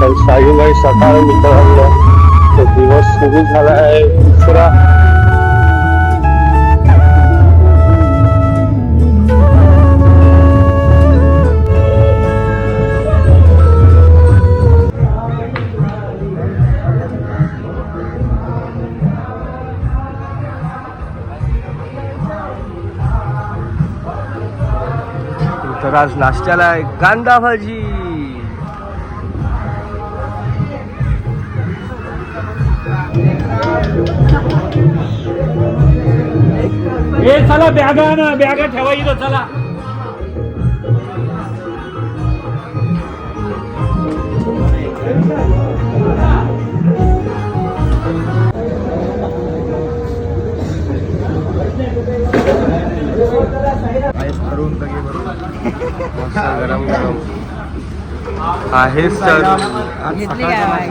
तर साईबाई सकाळ मित्रांनो तो दिवस सुरू झाला आहे दुसरा. तर आज नाश्त्याला आहे कांदा भाजी हे चला बॅगा ना बॅगा ठेवा इथं चला. गरम गरम आहे सर घेतली. काय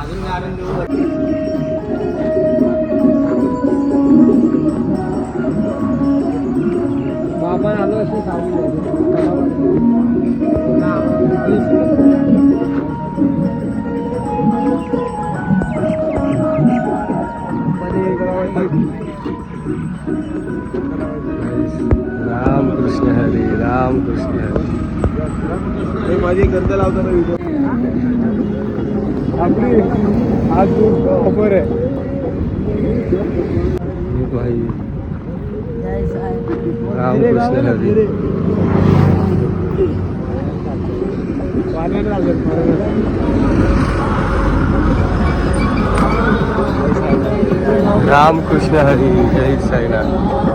घेतला रामकृष्ण हरी बाबा आलो असे रामकृष्ण हरी रामकृष्ण हरी. माझी गर्द लावताना व्हिडिओ आपली आज खबर आहे. हे भाई. रामकृष्ण हरी रामकृष्ण हरी जय साईनाथ.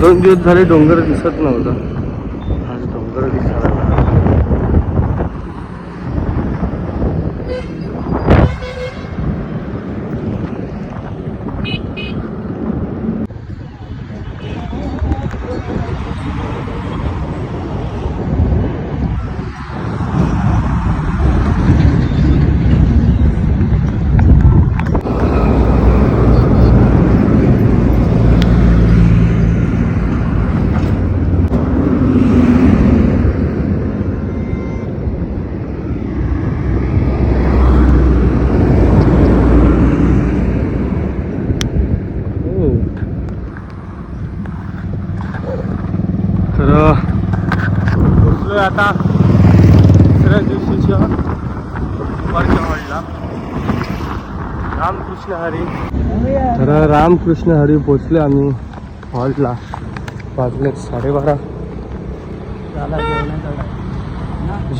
दोन दिवस झाले डोंगर दिसत नव्हता. रामकृष्ण हरी तर रामकृष्ण हरी पोचले आम्ही हॉल्टला वाजले साडेबारा.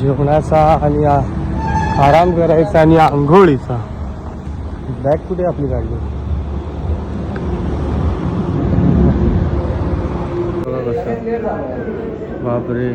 जेवणाचा आणि आराम करायचा आणि आंघोळीचा. बॅग कुठे आपली काढली बापरे.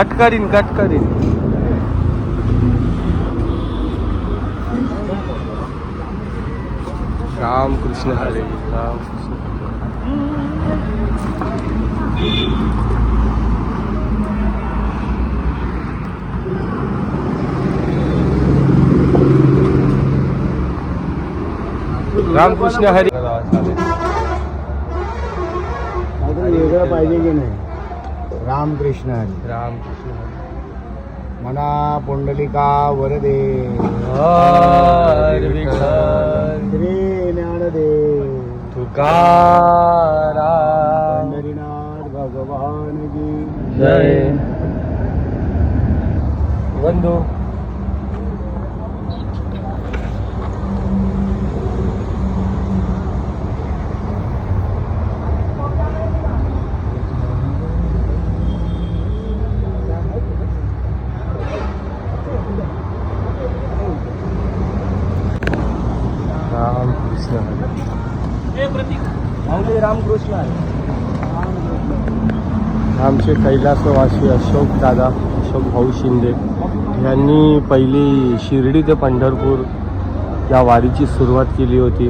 કટ કરીને કટ કરીને રામ કૃષ્ણ હરે રામ કૃષ્ણ रामकृष्ण हरी वेगळं पाहिजे की नाही रामकृष्ण हरी. रामकृष्ण मना पुंडलिका वरदे. श्री ज्ञानदेव. तुकारा पंढरीनाथ भगवान की. जय. बंधू. कैलासवासी अशोकदादा अशोक भाऊ शिंदे यांनी पहिली शिर्डी ते पंढरपूर या वारीची सुरुवात केली होती.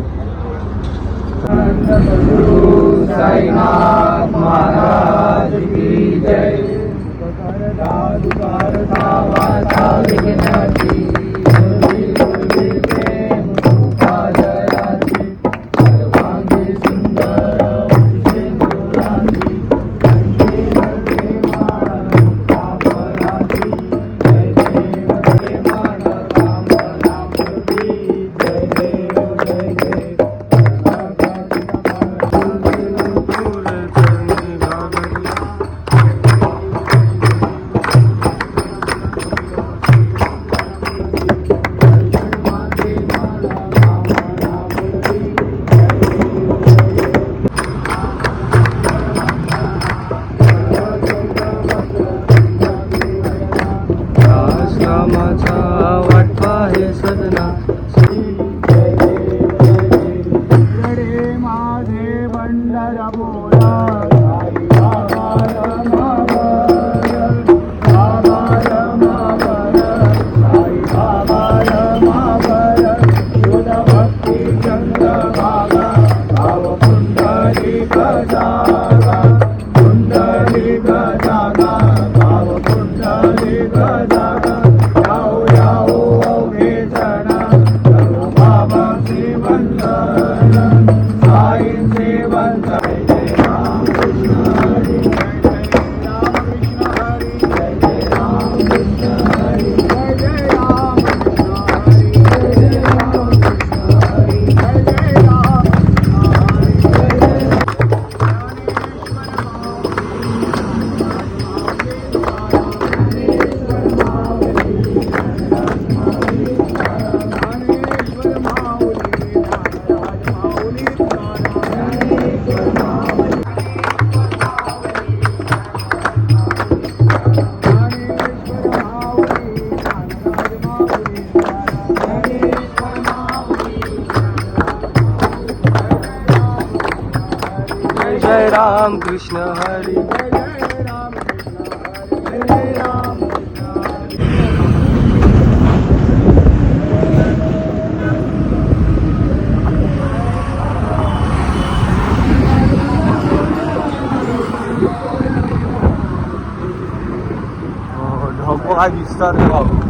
কৃষ্ণ হরি ঢকঢকা বিস্তার বাবু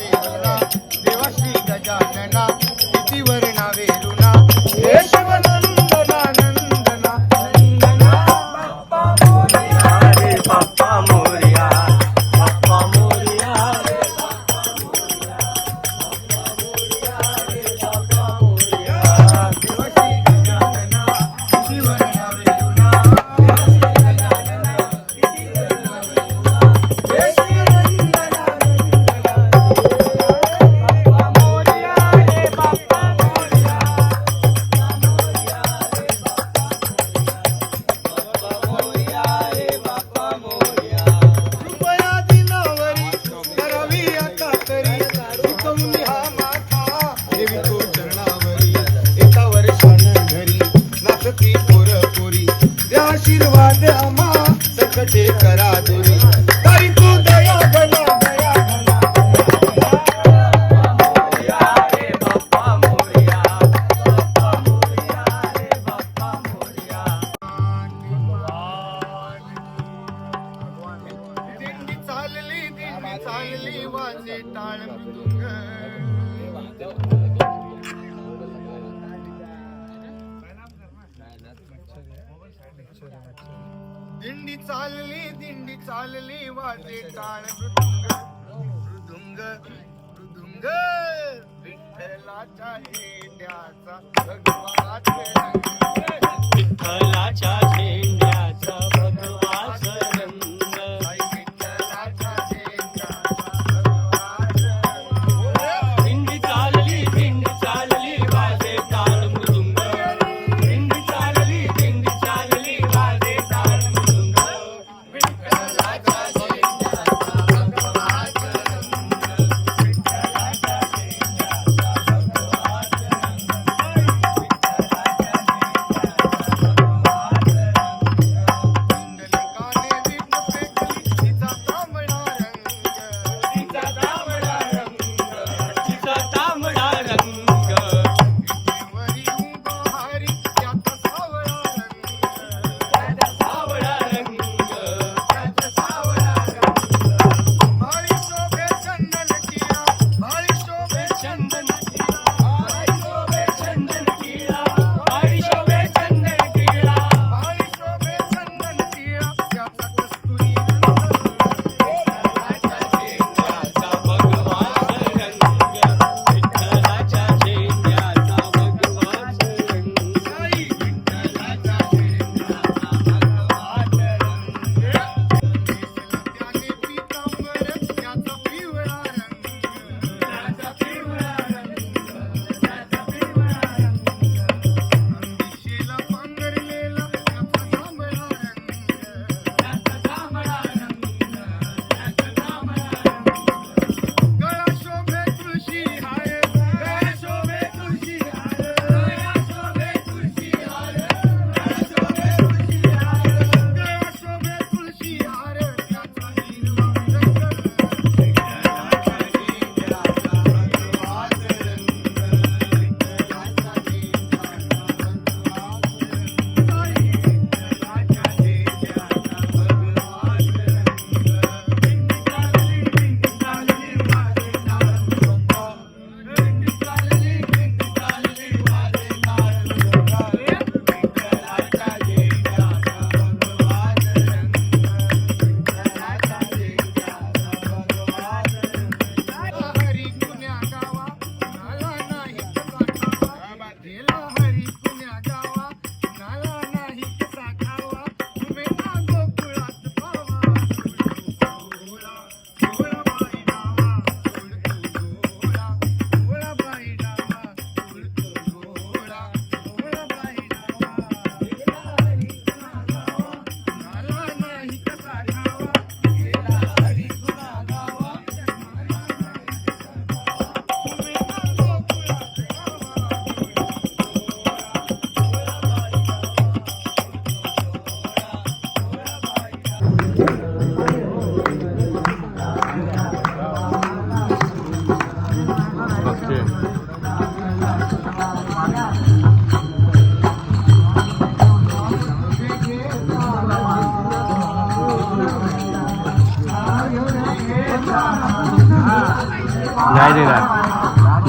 चालली वाजे टाळ मृदुंग मृदुंग मृदुंग विठलाचा हे त्याचा भगवाचे विठ्ठलाच्या त्याचा भगवा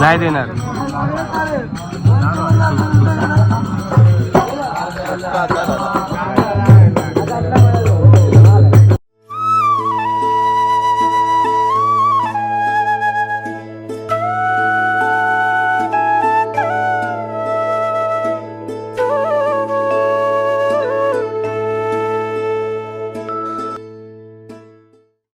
नाही देणार.